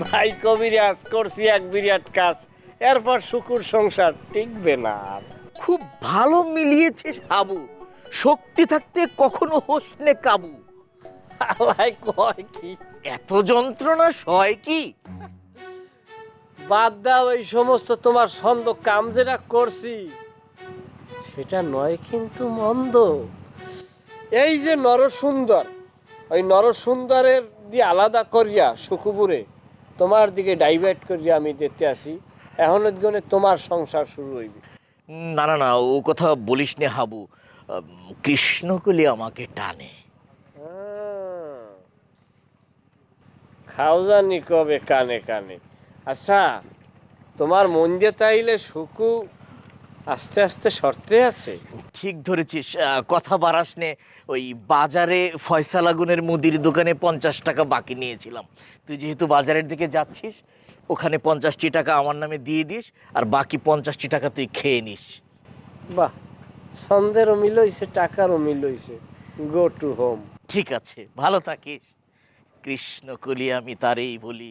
ভাই কবিরাজ করছি এক বিরাট কাজ। এরপর শুকুর সংসার টিকবে না আর। খুব ভালো মিলিয়েছিস হাবু শক্তি থাকতে কখনো হোসনে কাবু। আলাই কয় কি? এত যন্ত্রণা সয় কি? বাদ দাও এই সমস্ত তোমার ছন্দ কাম যেটা করছি। সেটা নয় কিন্তু মন্দ। এই যে নরসুন্দর ওই নরসুন্দরের দিয়ে আলাদা করিয়া সুকুপুরে তোমার দিকে ডাইভার্ট করিয়া আমি দেখতে আসি। এখন গনে তোমার সংসার শুরু হইবে। না না না ও কথা বলিস নে হাবু। কৃষ্ণকলি আমাকে টানে। আহ, খাও জানি কবে কানে কানে। আচ্ছা তোমার মন যে তাইলে সুকু আস্তে আস্তে শর্তে আছে। ঠিক ধরেছিস আহ, কথা বাড়াস নে। ওই বাজারে ফয়সালা গুনের মুদির দোকানে পঞ্চাশ টাকা বাকি নিয়েছিলাম। তুই যেহেতু বাজারের দিকে যাচ্ছিস ওখানে পঞ্চাশটি টাকা আমার নামে দিয়ে দিস আর বাকি পঞ্চাশটি টাকা তুই খেয়ে নিস। বাহ ছন্দেরও মিল হইছে টাকারও মিল হইছে। গো টু হোম ঠিক আছে ভালো থাকিস। কৃষ্ণকলি আমি তারেই বলি।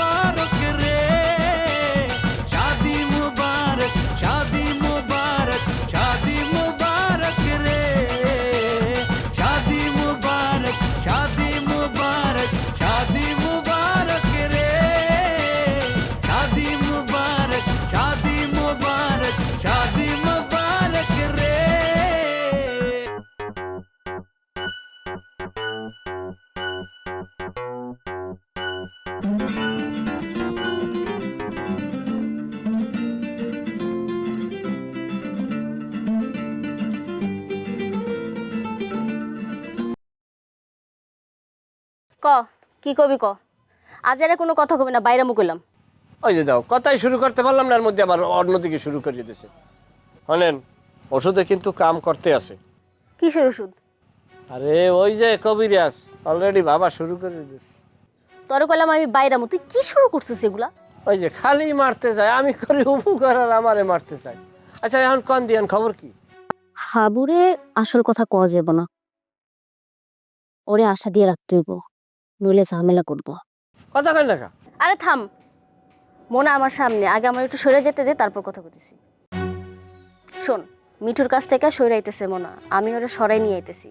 ক কি কবি ক? আজ আর কোনো কথা কবি না বাইরে মুকলাম ওই যে দাও কথাই শুরু করতে পারলাম না এর মধ্যে আবার অন্যদিকে শুরু করিয়ে দিয়েছে শোনেন ওষুধে কিন্তু কাম করতে আছে। কিসের ওষুধ? আরে ওই যে কবিরাজ অলরেডি বাবা শুরু করে দিয়েছে তোর কইলাম আমি বাইরে মু তুই কি শুরু করছিস এগুলা? ওই যে খালি মারতে যায় আমি করি উপকার আর আমারে মারতে চাই আচ্ছা এখন কন দিয়ান খবর কি? হাবুরে আসল কথা কওয়া যাব না। ওরে আশা দিয়ে রাখতে হইব। নইলে ঝামেলা করব। কথা কেন? লেখা আরে থাম। মনে আমার সামনে। আগে আমার একটু সরে যেতে দে তারপর কথা বলতেছি। শোন মিঠুর কাছ থেকে সরে আইতেছে মোনা আমি ওরে সরাই নিয়ে আইতেছি।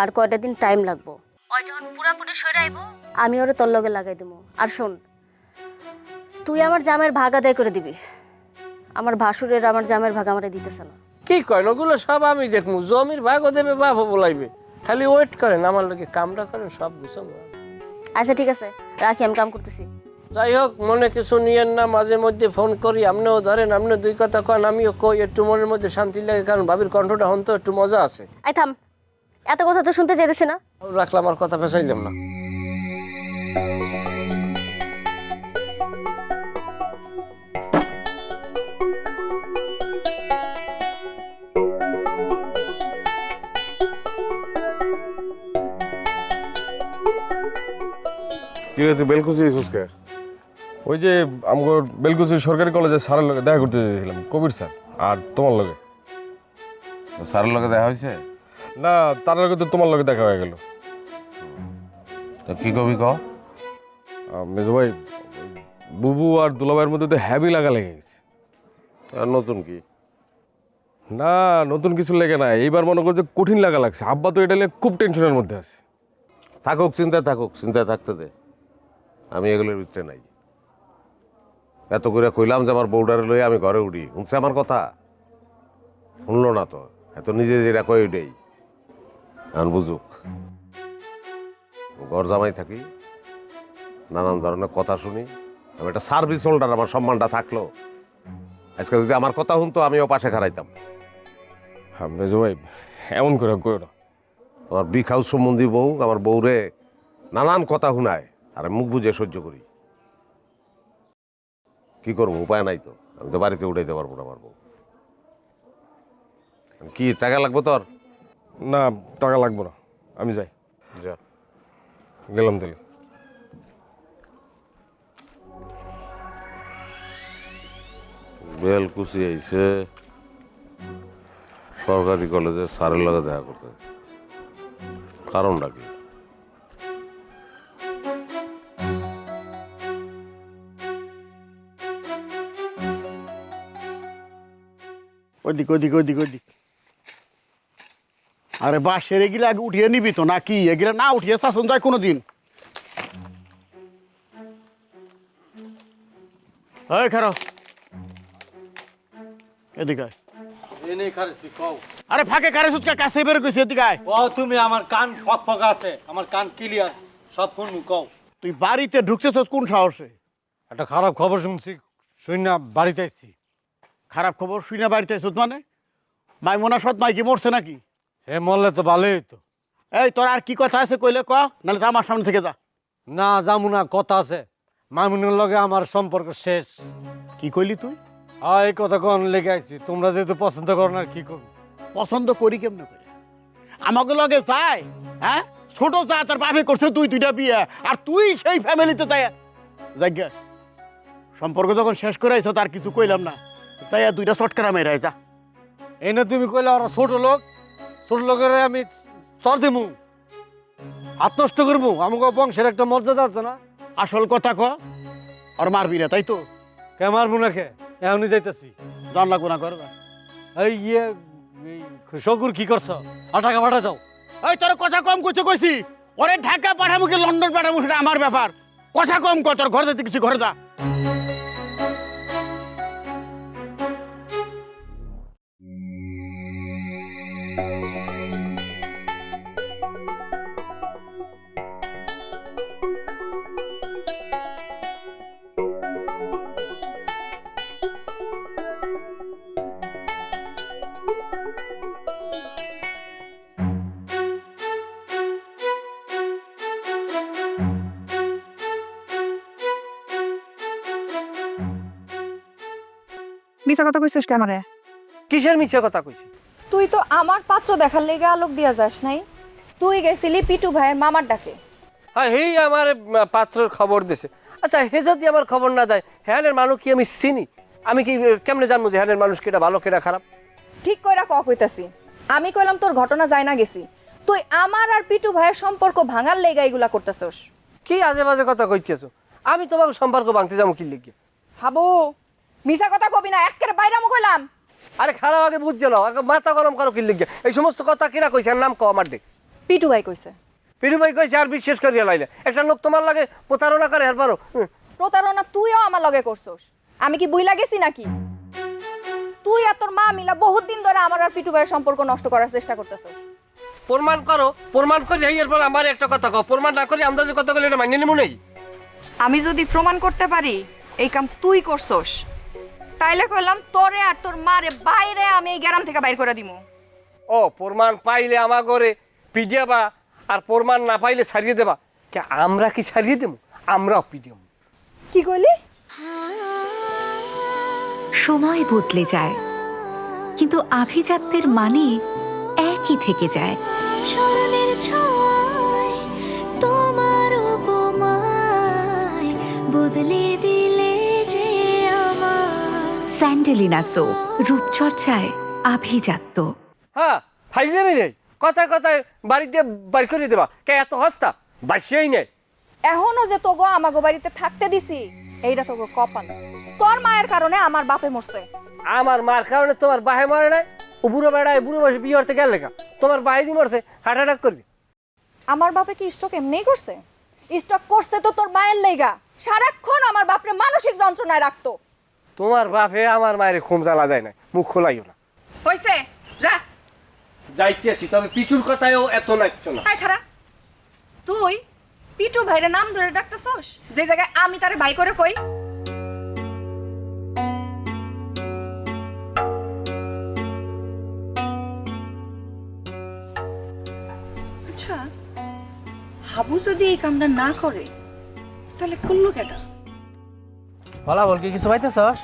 আর কয়টা দিন টাইম লাগবো। ওই যখন পুরাপুরি সরে আইব। আমি ওরে তোর লগে লাগাই দেবো আর শোন তুই আমার জামের ভাগ আদায় করে দিবি। আমার ভাসুরের আমার জামের ভাগ আমারে দিতেছে না। কি কয় ওগুলো সব আমি দেখব জমির ভাগও দেবে বাপও বলাইবে। খালি ওয়েট করেন আমার লোকে কামটা করেন সব গুছাবো। আচ্ছা ঠিক আছে। রাখি আমি কাম করতেছি। যাই হোক মনে কিছু নিয়েন না মাঝে মধ্যে ফোন করি আপনিও ধরেন আপনি দুই কথা কন আমিও কই একটু মনের মধ্যে শান্তি লাগে কারণ ভাবির কণ্ঠটা হন তো একটু মজা আছে। আই থাম। এত কথা তো শুনতে চাইতেছি না। রাখলাম আর কথা ফেসাইলাম না। কি হয়েছে? বেলকুচি সুস্কে ওই যে আমগর বেলকুচি সরকারি কলেজে স্যারের লগে দেখা করতে চেয়েছিলাম কবির স্যার আর তোমার লগে। স্যারের লগে দেখা হয়েছে? না তার লগে তো তোমার লগে দেখা হয়ে গেল। তো কি কবি ক মেজো ভাই বুবু আর দুলাভাইয়ের মধ্যে তো হ্যাভি লাগা লেগে গেছে। আর নতুন কি? না নতুন কিছু লেগে না এইবার মনে করছে কঠিন লাগা লাগছে। আব্বা তো এটা নিয়ে খুব টেনশনের মধ্যে আছে। থাকুক চিন্তায় থাকুক চিন্তায় থাকতে দে। আমি এগুলোর ভিতরে নাই। এত করে কইলাম যে আমার বউডারে লই আমি ঘরে উঠি। শুনছে আমার কথা? শুনলো না তো। এত নিজে যেটা কই উঠেই এখন বুঝুক। ঘর জামাই থাকি। নানান ধরনের কথা শুনি। আমি একটা সার্ভিস হোল্ডার আমার সম্মানটা থাকল। আজকে যদি আমার কথা শুনতো আমিও পাশে খারাইতাম ভাই এমন করে কই না আমার বিগ হাউস সম্বন্ধী বউ আমার বউরে নানান কথা শুনায়। আর মুখ বুঝে সহ্য করি। কি করব? উপায় নাই তো। আমি তো বাড়িতে উঠাইতে পারব না বউ। কি টাকা লাগবে তোর? না টাকা লাগবো না। আমি যাই। যা। গেলাম তাহলে। বেলকুচি আইছে। সরকারি কলেজে স্যারের লগে দেখা করতে। কারণটা কি? ওইদিক ওইদিক ওইদিক ওইদিক আরে বাসের এগুলো আগে উঠিয়ে নিবি তো নাকি? এগুলো না উঠিয়ে শাসন যায় কোনো দিন খারো। এদিকে আরে ফাঁকে কারে সুতকা কাছে বের কইছে এদিকে ও তুমি আমার কান ফক ফক আছে আমার কান ক্লিয়ার সব শুনু কও। তুই বাড়িতে ঢুকতেছ কোন সাহসে? একটা খারাপ খবর শুনছি শুন না বাড়িতে আসছি খারাপ খবর শুনে বাড়িতে এসত মানে মাইমোনা সৎ মাই কি মরছে নাকি? হে মরলে তো ভালোই তো এই তোর আর কি কথা আছে কইলে ক? নাহলে তো আমার সামনে থেকে যা। না যামু না কথা আছে। মামুনের লগে আমার সম্পর্ক শেষ। কি কইলি তুই? হ্যাঁ এই কথা কোন লেগে আইছি? তোমরা যেহেতু পছন্দ করো না কি করব? পছন্দ করি কেমনে করে? আমাকে লগে চাই হ্যাঁ? ছোট চা তার বাপে করছে তুই দুইটা বিয়ে। আর তুই সেই ফ্যামিলিতে তাই যাজ্ঞা সম্পর্ক যখন শেষ করে আইছো তার কিছু কইলাম না। তাই আর দুইটা চটকারা মেরাই যা এই না তুমি কইলে ওরা ছোট লোক ছোট লোকের আমি চর দিমু। হাত নষ্ট করব আমাকে বংশের একটা মর্যাদা আছে না? আসল কথা ক আর মারবি না তাই তো? কে মারবো না কে? এখনই যাইতেছি। জান লাগবো না কর এই ইয়ে শকুর কি করছ? আর টাকা পাঠা দাও। এই তোর কথা কম কইতে কইছি ওরে ঢাকা পাঠাবো কি লন্ডন পাঠাবো সেটা আমার ব্যাপার। কথা কম কর তোর ঘরে যেতে কিছু ঘরে যা। মিছা কথা কইছিস কেমনে কিসের মিছে কথা কইছি? তুই তো আমার পাত্র দেখার লেগে আলোক দিয়া যাস নাই। তুই গেছিলি পিটু ভাইয়ের মামার ডাকে। হ্যাঁ হেই আমার পাত্রর খবর দিছে। আচ্ছা হে যদি আমার খবর না দেয় হ্যানের মানুষ কি আমি চিনি? আমি কি কেমনে জানব যে হ্যানের মানুষ কেটা ভালো কেটা খারাপ? ঠিক কইরা ক কইতাছি। আমি কইলাম তোর ঘটনা যায় না গেছি। তুই আমার আর পিটু ভাইয়ের সম্পর্ক ভাঙার লেগা এগুলা করতেছস। কি আজে বাজে কথা কইতেছো? আমি তোমাকে সম্পর্ক ভাঙতে যাব কি লিখে হাবু মিছা কথা কবি না একের বাইরামু কইলাম। আরে খারাপ আগে বুঝছে নাও আগে মাথা গরম করো কি লিখে এই সমস্ত কথা কিনা কইছে নাম কও আমার দেখ পিটু ভাই কইছে। পিটু ভাই কইছে আর বিশ্বাস করিয়া লাইলে একটা লোক তোমার লাগে প্রতারণা করে আর পারো। প্রতারণা তুইও আমার লগে করছস। আমি কি বুইলা গেছি নাকি? তুই আর তোর মা মিলা বহুত দিন ধরে আমার আর পিটু ভাইয়ের সম্পর্ক নষ্ট করার চেষ্টা করতেছস। প্রমাণ করো প্রমাণ করি এর পর আমার একটা কথা কও। প্রমাণ না করি আন্দাজে কথা বলে এটা মানিয়ে নেব নেই? আমি যদি প্রমাণ করতে পারি এই কাম তুই করছস। তাইলে কইলাম তোরে আর তোর মারে বাইরে আমি এই গ্রাম থেকে বাইর করে দিমু। ও প্রমাণ পাইলে আমার ঘরে পিডিয়াবা আর প্রমাণ না পাইলে ছাড়িয়ে দেবা। কে আমরা কি ছাড়িয়ে দেবো আমরাও পিডিয়াম। কি কইলি? সময় বদলে যায় কিন্তু আভিজাত্যের মানে একই থেকে যায়। স্মরণের ছয় তোমার উপমায় বদলে আমার স্যান্ডেলিনা সো রূপচর্চায় আভিজাত্য। হ্যাঁ ফাইজলামি নেই। কথায় কথায় বাড়িতে বাড়ি করে দেবা। কে এত হস্তা? বাসিয়াই নেই। এখনও যে তোগো আমাগো বাড়িতে থাকতে দিছি এইটা তোগো কপাল। তোর মায়ের কারণে আমার বাপে মরছে। আমার মার কারণে তোমার বাহে মরে নাই? ও বুড়ো বেড়ায় বুড়ো বসে বিয়ে করতে গেল লেখা তোমার বাহিনী মরছে হার্ট অ্যাটাক করবে। আমার বাপে কি স্ট্রোক এমনিই করছে? স্ট্রোক করছে তো তোর মায়ের লেগা। সারাক্ষণ আমার বাপরে মানসিক যন্ত্রণায় রাখতো। তোমার বাপে আমার মায়ের খুম জ্বালা যায় না মুখ খোলাইও না। হইছে যা। যাইতেছি তবে পিটুর কথায়ও এত নাচছো না। হাই খারা তুই পিটু ভাইরে নাম ধরে ডাকতেছস? যে জায়গায় আমি তারে ভাই করে কই? আচ্ছা হাবু যদি এই কামটা না করে তাহলে করল কেটা ফলাফল কি কিছু পাইতেছস?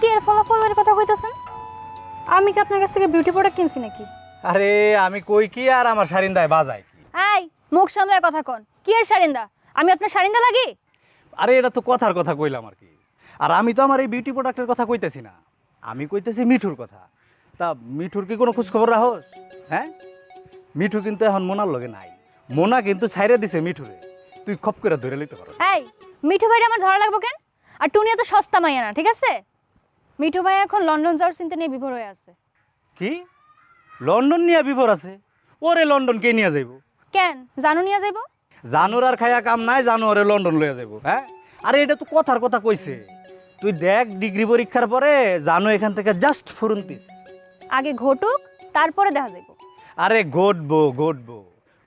কি এর ফলাফলের কথা কইতাছেন? আমি কি আপনার কাছ থেকে বিউটি প্রোডাক্ট কিনছি নাকি? আরে আমি কই কি আর আমার সারিন্দায় বাজাই কি এই মুখ সামলায় কথা কন। কি এর সারিন্দা আমি আপনার সারিন্দা লাগি? আরে এটা তো কথার কথা কইলাম আর কি। আর আমি তো আমার এই বিউটি প্রোডাক্টের কথা কইতেছি না। আমি কইতেছি মিঠুর কথা। তা মিঠুর কি কোনো খোঁজ খবর রাখোস? হ্যাঁ? মিঠু কিন্তু এখন মোনার লগে নাই। মোনা কিন্তু ছাইরে দিছে মিঠুরে। তুই খপ করে ধরে লইতে পারো এই মিঠু ভাইটা আমার ধরা লাগবো কেন? আর টুনিয়া তো সস্তা মাইয়া না ঠিক আছে? মিঠু ভাই এখন লন্ডন যাওয়ার চিন্তা নিয়ে বিভোর হয়ে আছে। কি? লন্ডন নিয়ে বিভোর আছে? ওরে লন্ডন কে নিয়ে যাইব? কেন? জানু নিয়ে যাইবো? জানুর আর খায়া কাম নাই জানু ওরে লন্ডন লইয়া যাইব হ্যাঁ? আরে এটা তো কথার কথা কইছে। তুই দেখ ডিগ্রি পরীক্ষার পরে জানু এখান থেকে জাস্ট ফুরন্তিস। আগে ঘটুক তারপরে দেখা যাইবো। আরে ঘটবো ঘটবো।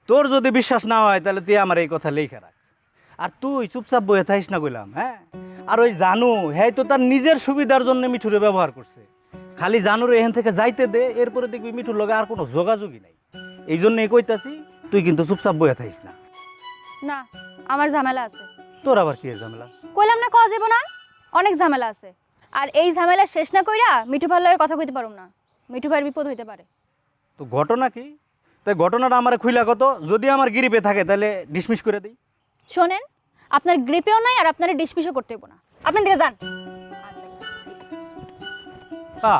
তোর যদি বিশ্বাস না হয় তাহলে তুই আমার এই কথা লেখা রাখ। আর তুই চুপচাপ বয়ে থাকিস না কইলাম হ্যাঁ? আর ওই জানু হ্যাঁ তো তার নিজের সুবিধার জন্য মিঠুরে ব্যবহার করছে। খালি জানুর এখান থেকে যাইতে দে এরপরে দেখবি মিঠুর লগে আর কোনো যোগাযোগই নাই। এই জন্যই কইতাছি তুই কিন্তু চুপচাপ বয়ে থাকিস না। না আমার ঝামেলা আছে। তোর আবার কি ঝামেলা? কইলাম না কওয়া যাব না? অনেক ঝামেলা আছে। আর এই ঝামেলা শেষ না কইরা মিঠু ভাইয়ের লগে কথা কইতে পারুম না। মিঠু ভাইয়ের বিপদ হইতে পারে। তো ঘটনা কি? তাই ঘটনাটা আমার খুইলা কত? যদি আমার গিরিপে থাকে তাহলে ডিসমিস করে দিই। শোনেন আপনার গ্রিপেও নাই আর আপনার ডিসমিসও করতে হবে না। আপনি দিকে যান। আচ্ছা, আচ্ছা। আচ্ছা।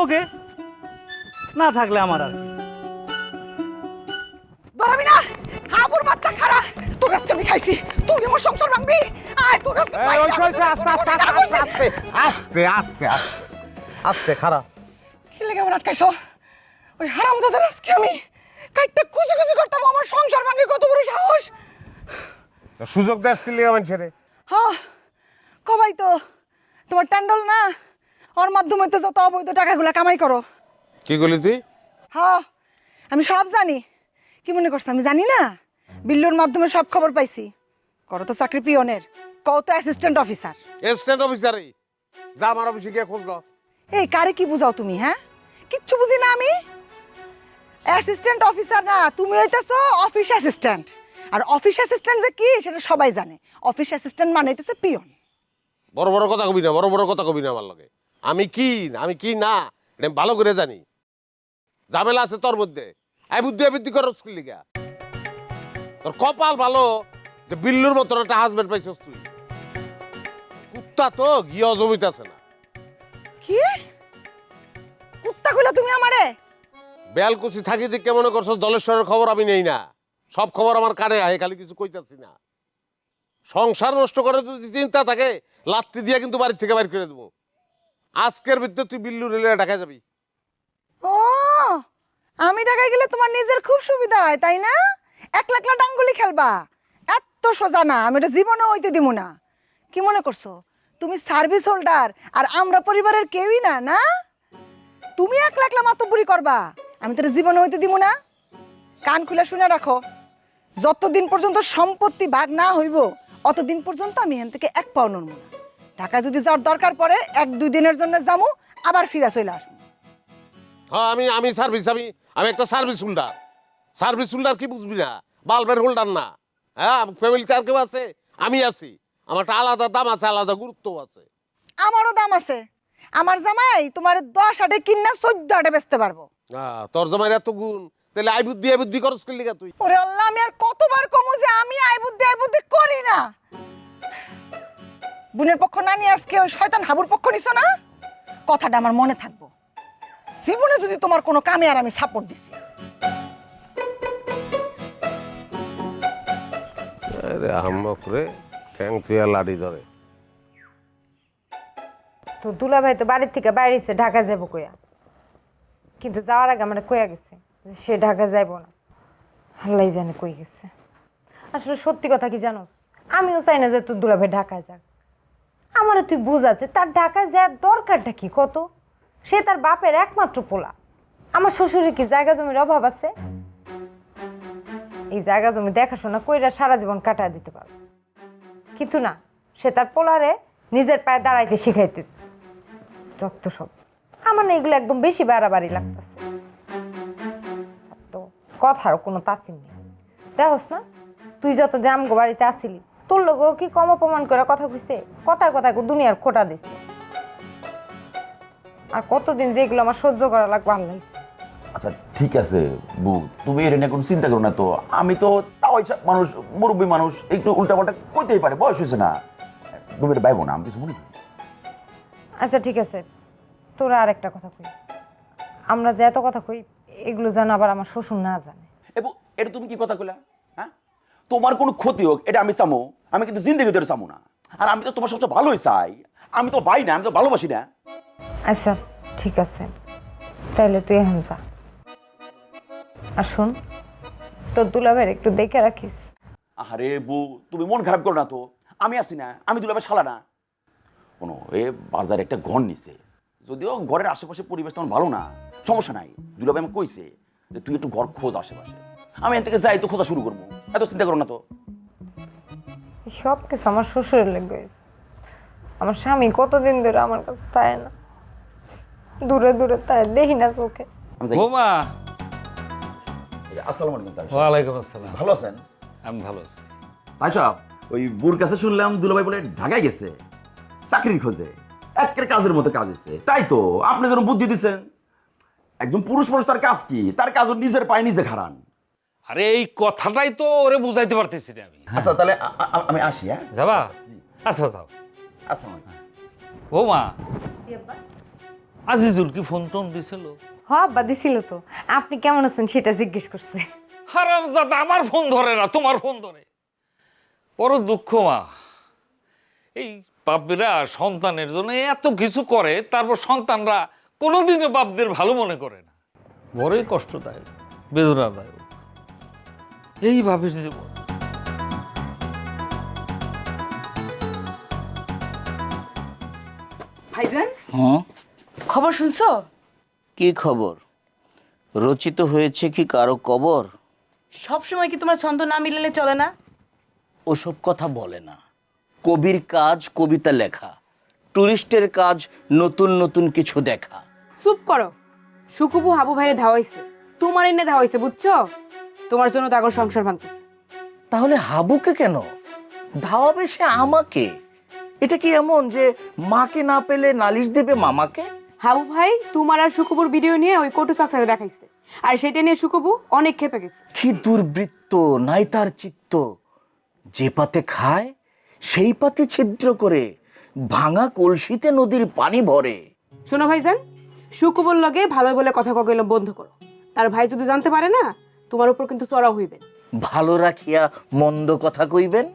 ওকে। না থাকলে আমার আর ধরাবি না হাবুর বাচ্চা খারা তোর আজকে আমি খাইছি। তুই আমার সংসার ভাঙবি? আয় তোর আজকে আস্তে আস্তে আস্তে আস্তে খারা কি লেগে আমার আটকাইছ? ওই হারামজাদার আজকে আমি। কাইটটা খুশি খুশি করতাম আমার সংসার ভাঙে কত বড় সাহস। সুযোগ দেশ কি লিগা মানুষের হ্যাঁ কবাই তো তোমার ট্যান্ডল না? ওর মাধ্যমে তো যত অবৈধ টাকাগুলো কামাই করো। কি করলি তুই? হ্যাঁ আমি সব জানি। কি মনে করছ আমি জানি না? বিল্লুর মাধ্যমে সব খবর পাইছি। করো তো চাকরি পিয়নের কও তো অ্যাসিস্ট্যান্ট অফিসার এসিস্ট্যান্ট অফিসারই যা আমার অফিসে গিয়ে খোঁজ নাও। এই কারে কি বুঝাও তুমি হ্যাঁ? কিচ্ছু বুঝি না আমি। অ্যাসিস্ট্যান্ট অফিসার না তুমি হইতেছো অফিস অ্যাসিস্ট্যান্ট আর অফিস অ্যাসিস্ট্যান্ট যে কি সেটা সবাই জানে। অফিস অ্যাসিস্ট্যান্ট মানে হইতেছে পিয়ন। বড় বড় কথা কবি না বড় বড় কথা কবি না আমার লগে। আমি কি আমি কি না এটা ভালো করে জানি। ঝামেলা আছে তোর মধ্যে। আই বুদ্ধি আবৃত্তি কর লিগা? তোর কপাল ভালো যে বিল্লুর মতন একটা হাজবেন্ড পাইছস তুই। কুত্তা তো গিয়ে জমিত আছে না। কি? কুত্তা কইলা তুমি আমারে? বেলকুচি থাকি যে কেমন করছস দলেশ্বরের খবর আমি নেই না। সব খবর আমার কানে আহে, খালি কিছু কইতাছি না। সংসার নষ্ট করে যদি চিন্তা থাকে, লাত্তি দিয়ে কিন্তু বাড়ির থেকে বাইর করে দেবো। আজকের ভিতরে তুই বিল্লু রেলে ঢাকা যাবি। ও, আমি ঢাকায় গেলে তোমার নিজের খুব সুবিধা হয়, তাই না? এক লাখলা ডাঙ্গুলি খেলবা। এত সোজা না, আমি এটা জীবনে হইতে দিব না। কি মনে করছ? তুমি সার্ভিস হোল্ডার আর আমরা পরিবারের কেউই না না? তুমি এক লাখলা মাতব্বরি করবা। আমি তো এটা জীবনে হইতে দিব না। কান খুলে শুনে রাখো যতদিন পর্যন্ত সম্পত্তি ভাগ না হইব অতদিন পর্যন্ত আমি এখান থেকে এক পাও নড়ব না। ঢাকা যদি যাওয়ার দরকার পড়ে এক দুই দিনের জন্য যামু আবার ফিরে চলে আসব। হ্যাঁ আমি আমি সার্ভিস আমি আমি একটা সার্ভিস হোল্ডার সার্ভিস হোল্ডার কি বুঝবি না? বাল্বের হোল্ডার না। হ্যাঁ ফ্যামিলিতে আর কেউ আছে? আমি আছি। আমার একটা আলাদা দাম আছে আলাদা গুরুত্ব আছে। আমারও দাম আছে। আমার জামাই তোমার দশ আটে কিনা চোদ্দ আটে বেচতে পারব। হ্যাঁ, তোর জমার এত গুণ। তাহলে আই বুদ্ধি আই বুদ্ধি করস করলি তুই? ওরে আল্লাহ আমি আর কতবার কমু যে আমি আই বুদ্ধি আই বুদ্ধি করি না। বোনের পক্ষ না নিয়ে আজকে ওই শয়তান হাবুর পক্ষ নিছো না? কথাটা আমার মনে থাকব। জীবনে যদি তোমার কোনো কামে আর আমি সাপোর্ট দিছি। আরে হাম্মক রে ঠ্যাং তুইয়া লাড়ি ধরে। তো দুলা ভাই তো বাড়ির থেকে বাইরেছে ঢাকা যাব কইয়া। কিন্তু যাওয়ার আগে আমার কইয়া গেছে যে সে ঢাকা যাইব না। আল্লাহ জানে কই গেছে। আসলে সত্যি কথা কি জানোস? আমিও চাই না যে তোর দুলা ভাই ঢাকায় যাক। আমারও তুই বুঝাচ্ছে তার ঢাকায় যাওয়ার দরকারটা কি? কত? সে তার বাপের একমাত্র পোলা। আমার শ্বশুরের কি জায়গা জমির অভাব আছে? এই জায়গা জমি দেখাশোনা কইরা সারা জীবন কাটায় দিতে পারবে কিন্তু না, সে তার পোলারে নিজের পায়ে দাঁড়াইতে শিখাইতে যত সব আমার না এগুলো একদম বেশি বাড়াবাড়ি লাগতেছে। তো কথার কোনো তাসিম নেই। দেখোস না তুই যত যে আমগো বাড়িতে আসিলি তোর লোকও কি কম অপমান করে কথা কইছে? কথায় কথায় দুনিয়ার খোটা দিছে। আর কতদিন যে এগুলো আমার সহ্য করা লাগবে আল্লাহ। আচ্ছা ঠিক আছে বউ তুমি এটা নিয়ে কোনো চিন্তা করো না তো। আমি তো তাও মানুষ মুরব্বী মানুষ একটু উল্টাপাল্টা করতেই পারে বয়স হয়েছে না। তুমি এটা পাইবো না আমি কিছু মনে আচ্ছা ঠিক আছে। তোরা আর একটা কথা কই। আমরা যে এত কথা কই এগুলো যেন আবার আমার শ্বশুর না জানে। এবং এটা তুমি কি কথা কইলা? হ্যাঁ? তোমার কোনো ক্ষতি হোক এটা আমি চামো। আমি কিন্তু জিন্দগি ধরে চামো না। আর আমি তো তোমার সবচেয়ে ভালোই চাই। আমি তো ভাই না আমি তো ভালোবাসি না। আচ্ছা ঠিক আছে। তাহলে তুই এখন যা। আর শোন তোর দুলাভাইয়ের একটু দেখে রাখিস। আরে বউ তুমি মন খারাপ করো না তো। আমি আছি না আমি দুলাভাই শালা না। কোনো এ বাজারে একটা ঘর নিছে। যদিও ঘরের আশেপাশে পরিবেশ তেমন ভালো না সমস্যা নাই। দুলাভাই আমাকে কইছে যে তুই একটু ঘর খোঁজ আশেপাশে। আমি এখান থেকে যাই তো খোঁজা শুরু করব। এত চিন্তা করো না তো। সব কিছু আমার শ্বশুরের লেগে হয়েছে। আমার স্বামী কতদিন ধরে আমার কাছে তাই না? দূরে দূরে তাই দেখি না চোখে। বোমা। আসসালামু আলাইকুম তার ওয়ালাইকুম আসসালাম। ভালো আছেন? আমি ভালো আছি। ভাই সাহেব ওই বুর কাছে শুনলাম দুলাভাই বলে ঢাকায় গেছে চাকরির খোঁজে। একের কাজের মতো কাজ হচ্ছে তাই তো আপনি যেন বুদ্ধি দিচ্ছেন একদম পুরুষ মানুষ তার কাজ কি? তার কাজ ওর নিজের পায়ে নিজে খারান আরে এই কথাটাই তো ওরে বুঝাইতে পারতেছি না আমি। আচ্ছা তাহলে আ- আ- আমি আসি হ্যাঁ? যাবা? আচ্ছা যাও। আসসালামু আলাইকুম। বৌমা আজিজুল কি ফোন টোন দিছিল? হ আব্বা দিছিল তো। আপনি কেমন আছেন সেটা জিজ্ঞেস করছে। হারাম জাদা আমার ফোন ধরে না তোমার ফোন ধরে। বড় দুঃখ মা। এই বাপেরা সন্তানের জন্য এত কিছু করে তারপর সন্তানরা কোনোদিনও বাপদের ভালো মনে করে না। বড়ই কষ্টদায়ক বেদনাদায়ক। এই বাপের জীবন। ভাইজান? হুম খবর শুনছো? কি খবর? রচিত হয়েছে কি কারও কবর? সব সময় কি তোমার ছন্দ না মিলালে চলে না? ওসব কথা বলে না। কবির কাজ কবিতা লেখা। টুরিস্টের কাজ নতুন নতুন কিছু দেখা। চুপ করো। সুকুবু হাবু ভাইরে ধাওয়াইছে। তোমার এনে ধাওয়াইছে বুঝছ? তোমার জন্য তো আগর সংসার ভাঙতেছে। তাহলে হাবুকে কেন? ধাওয়াবে সে আমাকে? এটা কি এমন যে মাকে না পেলে নালিশ দেবে মামাকে? হাবু ভাই তোমার আর সুকুবুর ভিডিও নিয়ে ওই কটু চাচারে দেখাইছে। আর সেটা নিয়ে সুকুবু অনেক খেপে গেছে। কি দুর্বৃত্ত নাই তার চিত্ত। যে পাতে খায় সেই পাতে ছিদ্র করে ভাঙা কলসিতে নদীর পানি ভরে। শোনো ভাইজান সুকুবুর লগে ভালো বলে কথা কগেল বন্ধ করো। তার ভাই যদি জানতে পারে না তোমার উপর কিন্তু চড়া হইবে। ভালো রাখিয়া মন্দ কথা কইবেন?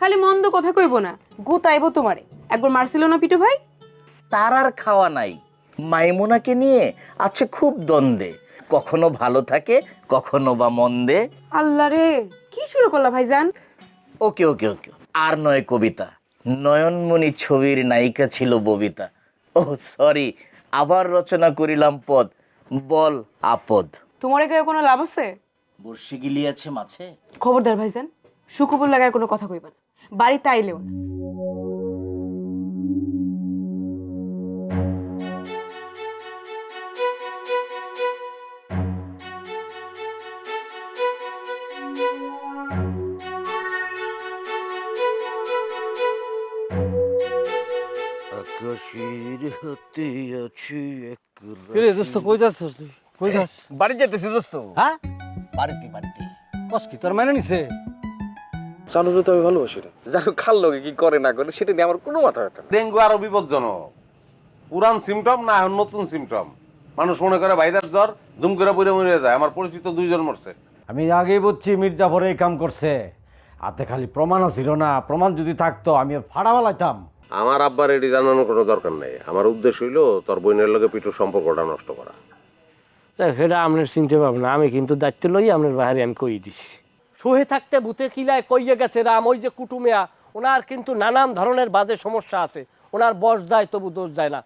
খালি মন্দ কথা কইব না গুতাইবো তোমারে। একবার মারছিল না পিটু ভাই? তার আর খাওয়া নাই। মাইমুনাকে নিয়ে আছে খুব দ্বন্দ্বে। কখনো ভালো থাকে কখনো বা মন্দে। আল্লাহ রে কি শুরু করলা ভাইজান? ওকে ওকে ওকে। আর নয় কবিতা। নয়নমণি ছবির নায়িকা ছিল ববিতা। ও সরি আবার রচনা করিলাম পদ। বল আপদ। তোমার এখানে কোনো লাভ আছে? বর্ষি গিলিয়াছে মাছে খবরদার ভাইজান সুখবর লাগার কোনো কথা কইবা না। বাড়িতে আইলেও না। হাতে আছে কিরে দোস্ত কই যাচ্ছিস তুই? কই যাস বাড়ি যেতেছি দোস্ত। হ্যাঁ? বাড়িতে বাড়িতে। কস কি তোর মানে নিছে? চানুরে তো আমি ভালোবাসি না। জানো খাল লগে কি করে না করে সেটা নিয়ে আমার কোনো মাথা ব্যথা নেই। ডেঙ্গু আরও বিপজ্জনক। পুরান সিমটম না এখন নতুন সিমটম মানুষ মনে করে ভাইরাস জ্বর দুম করে পড়ে মরে যায়। আমার পরিচিত দুইজন মরছে। আমি আগেই বুঝছি মির্জাফর এই কাম করছে। হাতে খালি প্রমাণও ছিল না। প্রমাণ যদি থাকতো আমি ফাড়া বালাইতাম। আমার আব্বার এটি জানানোর কোনো দরকার নেই। আমার উদ্দেশ্য হইল তোর বোনের লগে পিঠু সম্পর্কটা নষ্ট করা। সেটা আপনার চিনতে পারব না আমি কিন্তু দায়িত্ব লই আপনার বাহারে আমি কই দিছি। শুয়ে থাকতে ভূতে কিলায় কইয়ে গেছে রাম, ওই যে কুটুমিয়া। ওনার কিন্তু নানান ধরনের বাজে সমস্যা আছে। ওনার বস যায় তবু দোষ যায় না।